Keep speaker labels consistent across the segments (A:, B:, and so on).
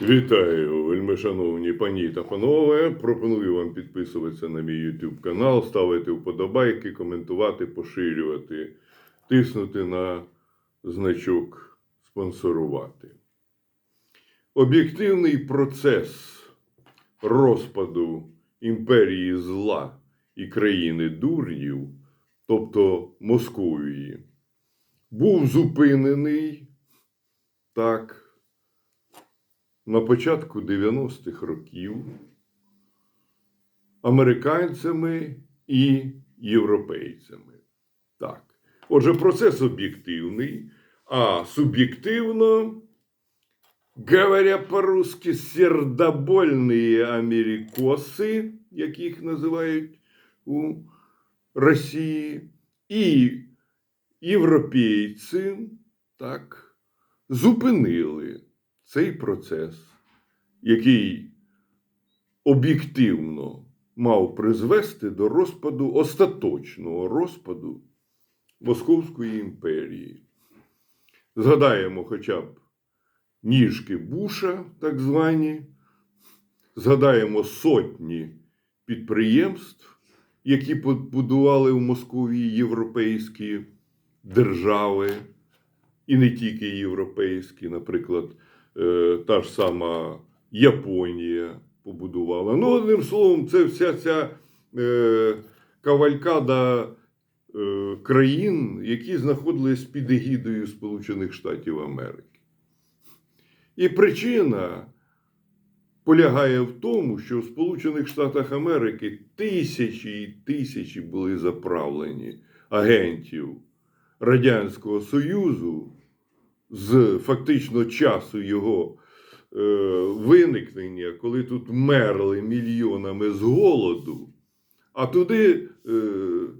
A: Вітаю, вельмишановні пані та панове. Пропоную вам підписуватися на мій YouTube канал, ставити вподобайки, коментувати, поширювати, тиснути на значок спонсорувати. Об'єктивний процес розпаду імперії зла і країни дурнів, тобто Московії, був зупинений так на початку 90-х років американцями і європейцями. Так. Отже, процес об'єктивний, а суб'єктивно, говоря по-русски, сердобольні америкоси, яких називають у Росії, і європейці так, зупинили цей процес, який об'єктивно мав призвести до розпаду, остаточного розпаду Московської імперії. Згадаємо хоча б ніжки Буша, так звані, згадаємо сотні підприємств, які побудували в Московії європейські держави, і не тільки європейські, наприклад, та ж сама Японія побудувала. Ну, одним словом, це вся ця е, кавалькада е, країн, які знаходились під егідою Сполучених Штатів Америки. І причина полягає в тому, що в Сполучених Штатах Америки тисячі і тисячі були заправлені агентів Радянського Союзу з фактично часу його е, виникнення, коли тут мерли мільйонами з голоду, а туди е,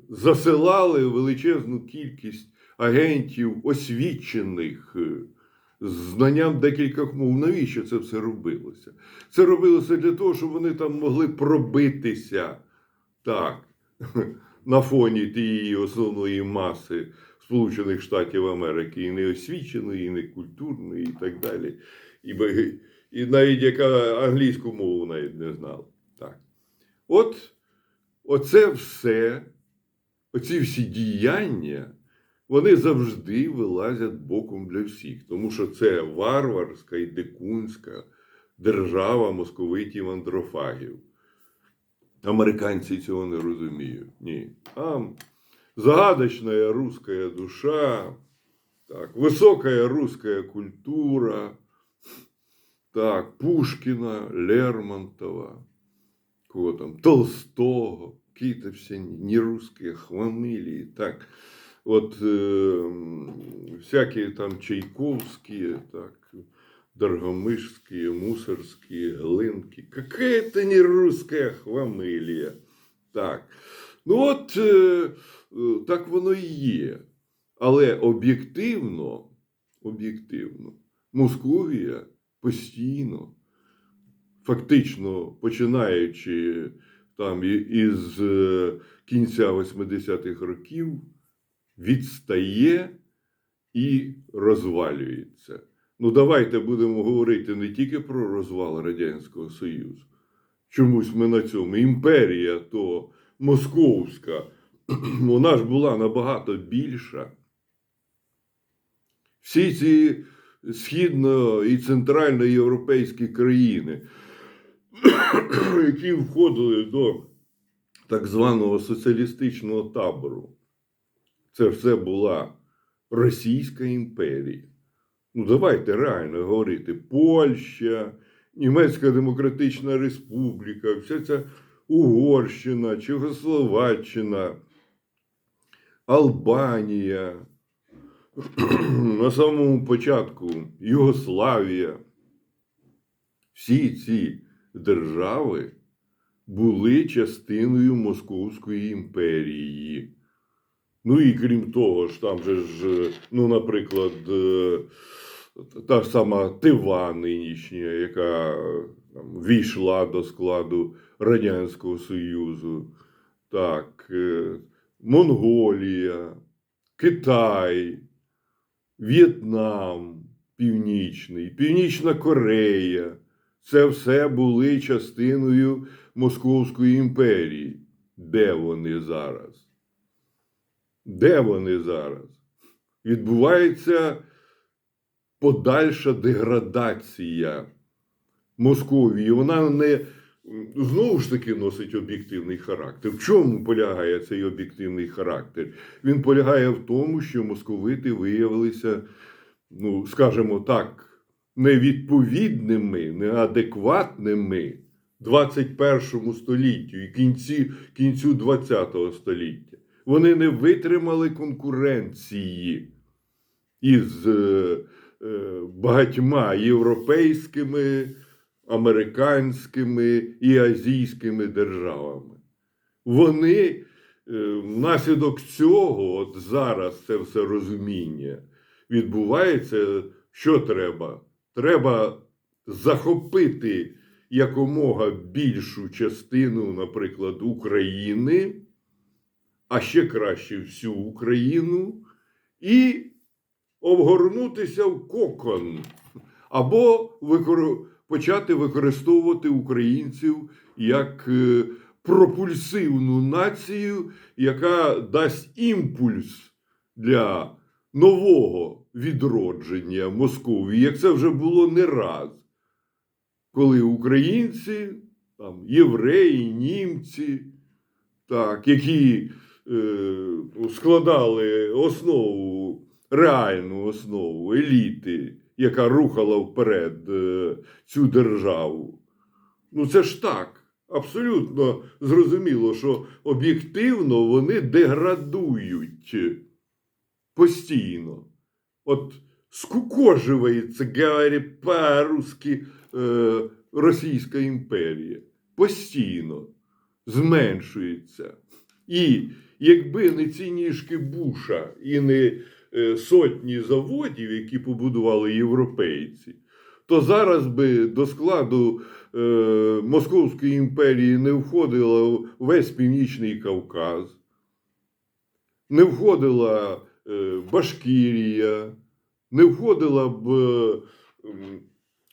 A: засилали величезну кількість агентів освічених. е, з знанням декількох мов. Навіщо це все робилося? Це робилося для того, щоб вони там могли пробитися так, на фоні тієї основної маси Сполучених Штатів Америки, і неосвіченої, і некультурної, і так далі. І, і навіть яка англійську мову навіть не знала. Так. От оце все, оці всі діяння, вони завжди вилазять боком для всіх, тому що це варварська і дикунська держава московитів андрофагів. Американці цього не розуміють. Ні. Там загадочная русская душа, так, высокая русская культура, так, Пушкина, Лермонтова, кого там, Толстого, какие-то все не русские хвамили, так, вот э, всякие там Чайковские, так, Доргомышские, Мусорские, Глинки. Какая-то не русская хвамилия. Так. Ну от е, е, так воно і є. Але об'єктивно, об'єктивно, Московія постійно, фактично починаючи там із е, кінця 80-х років, відстає і розвалюється. Ну, давайте будемо говорити не тільки про розвал Радянського Союзу. Чомусь ми на цьому. Імперія то московська, вона ж була набагато більша. Всі ці східно- і центральноєвропейські країни, які входили до так званого соціалістичного табору, це все була Російська імперія. Ну, давайте реально говорити: Польща, Німецька Демократична Республіка, вся ця Угорщина, Чехословаччина, Албанія, на самому початку Югославія. Всі ці держави були частиною Московської імперії. Ну і крім того ж, там же ж, ну, наприклад, е, та сама Тива нинішня, яка там, війшла до складу Радянського Союзу, так, е, Монголія, Китай, В'єтнам Північний, Північна Корея, Це все були частиною Московської імперії. Де вони зараз? Де вони зараз? Відбувається подальша деградація Московії. Вона не знову ж таки носить об'єктивний характер. В чому полягає цей об'єктивний характер? Він полягає в тому, що московити виявилися, ну, скажімо так, невідповідними, неадекватними 21 століттю і кінці, кінцю 20 століття. Вони не витримали конкуренції із е, е, багатьма європейськими, американськими і азійськими державами. Вони е, внаслідок цього, от зараз це все розуміння відбувається. Що треба? Треба захопити якомога більшу частину, наприклад, України, а ще краще всю Україну, і обгорнутися в кокон, або викор... почати використовувати українців як е, пропульсивну націю, яка дасть імпульс для нового відродження Московії, як це вже було не раз, коли українці, там, євреї, німці, так, які е, складали основу, реальну основу еліти, яка рухала вперед е, цю державу. Ну це ж так. Абсолютно зрозуміло, що об'єктивно вони деградують постійно. От скукожується, говорить по-русски, е, Російська імперія. Постійно зменшується. І якби не ці ніжки Буша і не е, сотні заводів, які побудували європейці, то зараз би до складу е, Московської імперії не входило весь Північний Кавказ, не входила е, Башкірія, не входила б. е,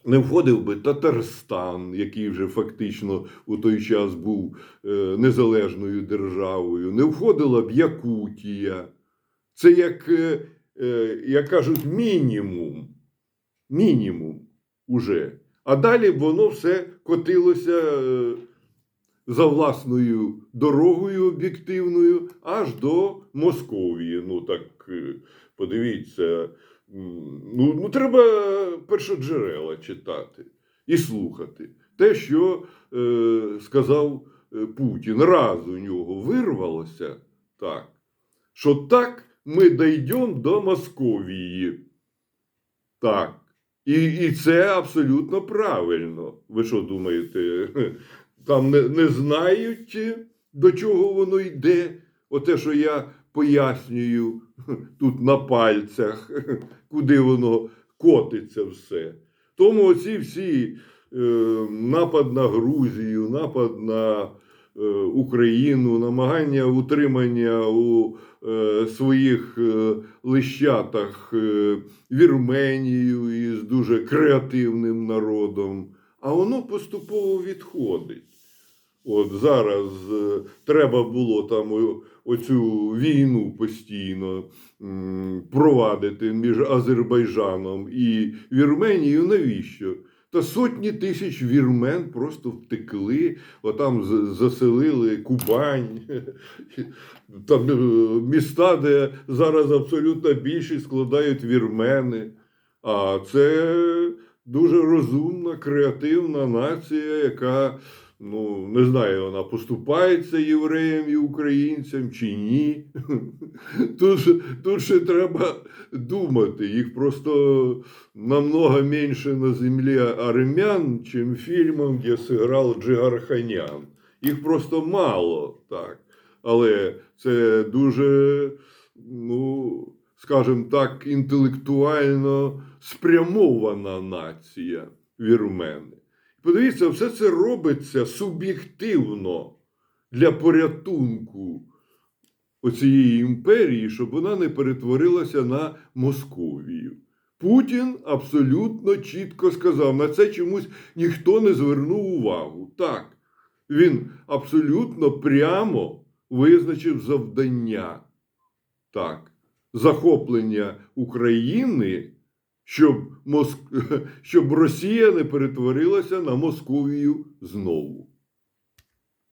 A: Не входив би Татарстан, який вже фактично у той час був е, незалежною державою, не входила б Якутія. Це як, е, е, як кажуть, мінімум. Мінімум уже. А далі б воно все котилося за власною дорогою об'єктивною аж до Московії. Ну так подивіться. Ну, ну треба першоджерела читати і слухати. Те, що е, сказав е, Путін, раз у нього вирвалося так, що так ми дійдемо до Московії. Так. І, і це абсолютно правильно. Ви що думаєте? Там не, не знають, до чого воно йде. Оте, що я пояснюю тут на пальцях, куди воно котиться все. Тому оці всі е, напад на Грузію, напад на е, Україну, намагання утримання у е, своїх е, лищатах е, Вірменію із дуже креативним народом, а воно поступово відходить. От зараз е, треба було там оцю війну постійно провадити між Азербайджаном і Вірменією. Навіщо? Та сотні тисяч вірмен просто втекли, отам заселили Кубань, там е, міста, де зараз абсолютно більшість складають вірмени. А це дуже розумна, креативна нація, яка, ну, не знаю, вона поступається євреям і українцям чи ні. Тут, тут ще треба думати. Їх просто намного менше на землі армян, чим фільмом, де зіграв Джигарханян. Їх просто мало, так. Але це дуже, ну, скажімо так, інтелектуально спрямована нація вірмени. Подивіться, все це робиться суб'єктивно для порятунку оцієї імперії, щоб вона не перетворилася на Московію. Путін абсолютно чітко сказав. На це чомусь ніхто не звернув увагу. Так, він абсолютно прямо визначив завдання. Так, захоплення України, щоб, Моск... щоб Росія не перетворилася на Московію знову.